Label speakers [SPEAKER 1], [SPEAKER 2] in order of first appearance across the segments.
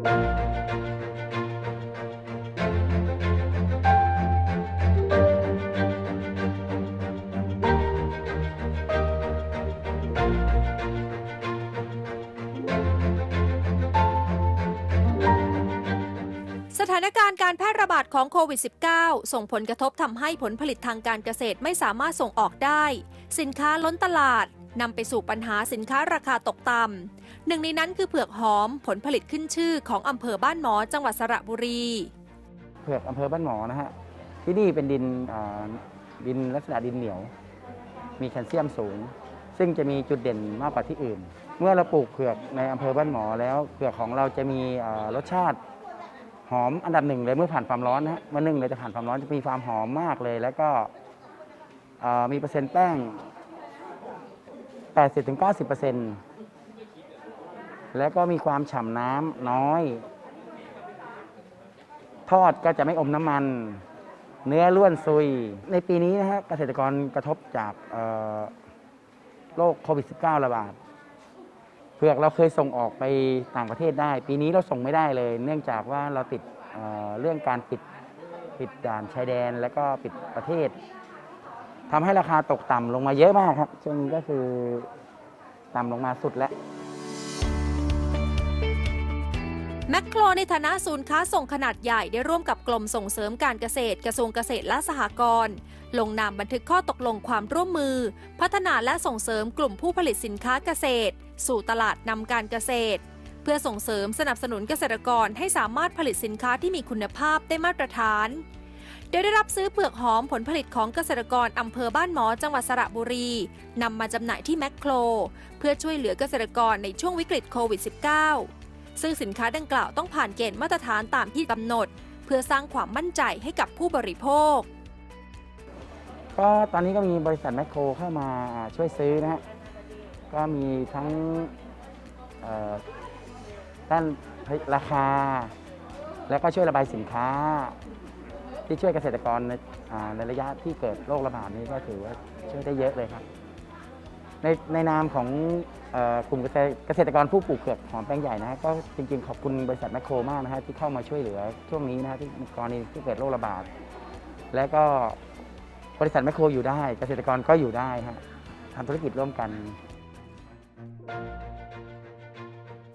[SPEAKER 1] สถานการณ์การแพร่ระบาดของโควิด -19 ส่งผลกระทบทำให้ผลผลิตทางการเกษตรไม่สามารถส่งออกได้ สินค้าล้นตลาด นำไปสู่ปัญหาสินค้าราคาตกต่ำหนึ่งในนั้นคือเผือกหอมผลผลิตขึ้นชื่อของอำเภอบ้านหมอจังหวัดสระบุรี
[SPEAKER 2] เผือกอำเภอบ้านหมอนะฮะที่นี่เป็นดินดินลักษณะดินเหนียว มีแคลเซียมสูง ซึ่งจะมีจุดเด่นมากกว่าที่อื่น เมื่อเราปลูกเผือกในอำเภอบ้านหมอแล้วเผือกของเราจะมีรสชาติหอมอันดับหนึ่งเลยเมื่อผ่านความร้อนนะฮะเมื่อนึ่งเลยจะผ่านความร้อนจะมีความหอมมากเลย แล้วก็มีเปอร์เซ็นต์แป้ง 80-90%แล้วก็มีความฉ่ำน้ำน้อย ทอดก็จะไม่อมน้ำมัน เนื้อล้วนซุย ในปีนี้นะฮะเกษตรกรกระทบจากโรคโควิด -19 ระบาดเผือกเราเคยส่งออกไปต่างประเทศได้ ปีนี้เราส่งไม่ได้เลย เนื่องจากว่าเราติดเเรื่องการปิดปิดด่านชายแดน แล้วก็ปิดประเทศ ทำให้ราคาตกต่ำลงมาเยอะมากครับ ช่วงนี้ก็คือต่ำลงมาสุดแล้ว
[SPEAKER 1] แมคโครในฐานะศูนย์ค้าส่งขนาดใหญ่ได้ร่วมกับกรมส่งเสริมการเกษตรกระทรวงเกษตรและสหกรณ์ลงนามบันทึกข้อตกลงความร่วมมือ พัฒนาและส่งเสริมกลุ่มผู้ผลิตสินค้าเกษตร สู่ตลาดนำการเกษตร เพื่อส่งเสริมสนับสนุนเกษตรกรให้สามารถผลิตสินค้าที่มีคุณภาพได้มาตรฐาน โดยได้รับซื้อเปลือกหอมผลผลิตของเกษตรกรอำเภอบ้านหมอจังหวัดสระบุรีนำมาจำหน่ายที่แมคโคร เพื่อช่วยเหลือเกษตรกรในช่วงวิกฤตโควิด -19 ซึ่งสินค้าดังกล่าวต้องผ่านเกณฑ์มาตรฐานตามที่กำหนด เพื่อสร้างความมั่นใจให้กับผู้บริโภค
[SPEAKER 2] ก็ตอนนี้ก็มีบริษัทแมคโครเข้ามาช่วยซื้อนะฮะก็มีทั้งด้านราคา แล้วก็ช่วยระบายสินค้า ที่ช่วยเกษตรกรในในระยะที่เกิดโรคระบาดนี้ก็ถือว่าช่วยได้เยอะเลยครับ ในในนามของอกลุ่มเกษตรกรผู้ปลูกเผือกหอมแป้งใหญ่นะฮะก็จริงๆ ขอบคุณบริษัทแมคโครมากนะฮะที่เข้ามาช่วยเหลือช่วงนี้นะฮะที่กรณีที่เกิดโรคระบาด และก็บริษัทแมคโครอยู่ได้ เกษตรกรก็อยู่ได้ฮะทำธุรกิจร่วมกัน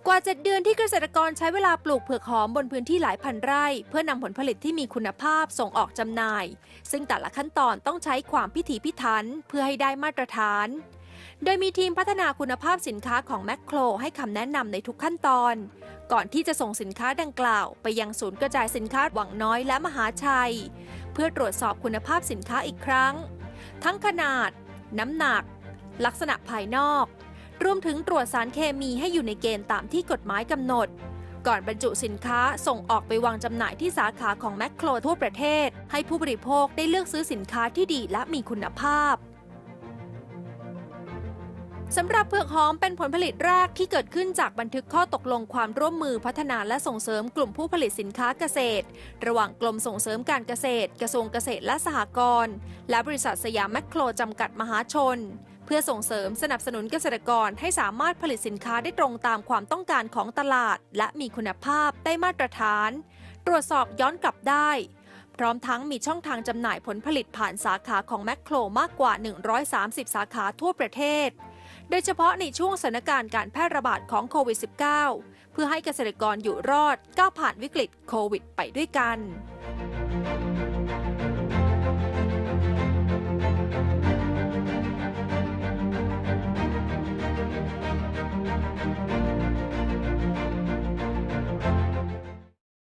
[SPEAKER 1] กว่า 7 เดือนที่เกษตรกรใช้เวลาปลูกเผือกหอมบนพื้นที่หลายพันไร่ เพื่อนำผลผลิตที่มีคุณภาพส่งออกจำหน่าย ซึ่งแต่ละขั้นตอนต้องใช้ความพิถีพิถันเพื่อให้ได้มาตรฐาน โดยมีทีมพัฒนาคุณภาพสินค้าของแมคโครให้คำแนะนำในทุกขั้นตอน ก่อนที่จะส่งสินค้าดังกล่าว ไปยังศูนย์กระจายสินค้าหวังน้อยและมหาชัย เพื่อตรวจสอบคุณภาพสินค้าอีกครั้ง ทั้งขนาด น้ำหนัก ลักษณะภายนอก รวมถึงตรวจสารเคมีให้อยู่ในเกณฑ์ตามที่กฎหมายกำหนด ก่อนบรรจุสินค้าส่งออกไปวางจำหน่ายที่สาขาของแมคโครทั่วประเทศ ให้ผู้บริโภคได้เลือกซื้อสินค้าที่ดีและมีคุณภาพสำหรับเผือกหอมเป็นผลผลิตแรกที่เกิดขึ้นจากบันทึกข้อตกลงความร่วมมือพัฒนาและส่งเสริมกลุ่มผู้ผลิตสินค้าเกษตร ระหว่างกรมส่งเสริมการเกษตร กระทรวงเกษตรและสหกรณ์และบริษัทสยามแมคโครจำกัดมหาชน เพื่อส่งเสริมสนับสนุนเกษตรกรให้สามารถผลิตสินค้าได้ตรงตามความต้องการของตลาด และมีคุณภาพได้มาตรฐาน ตรวจสอบย้อนกลับได้ พร้อมทั้งมีช่องทางจำหน่ายผลผลิตผ่านสาขาของแมคโครมากกว่า 130 สาขาทั่วประเทศ โดยเฉพาะในช่วงสถานการณ์การแพร่ระบาดของโควิด -19 เพื่อให้เกษตรกรอยู่รอดก้าวผ่านวิกฤตโควิด ไปด้วยกัน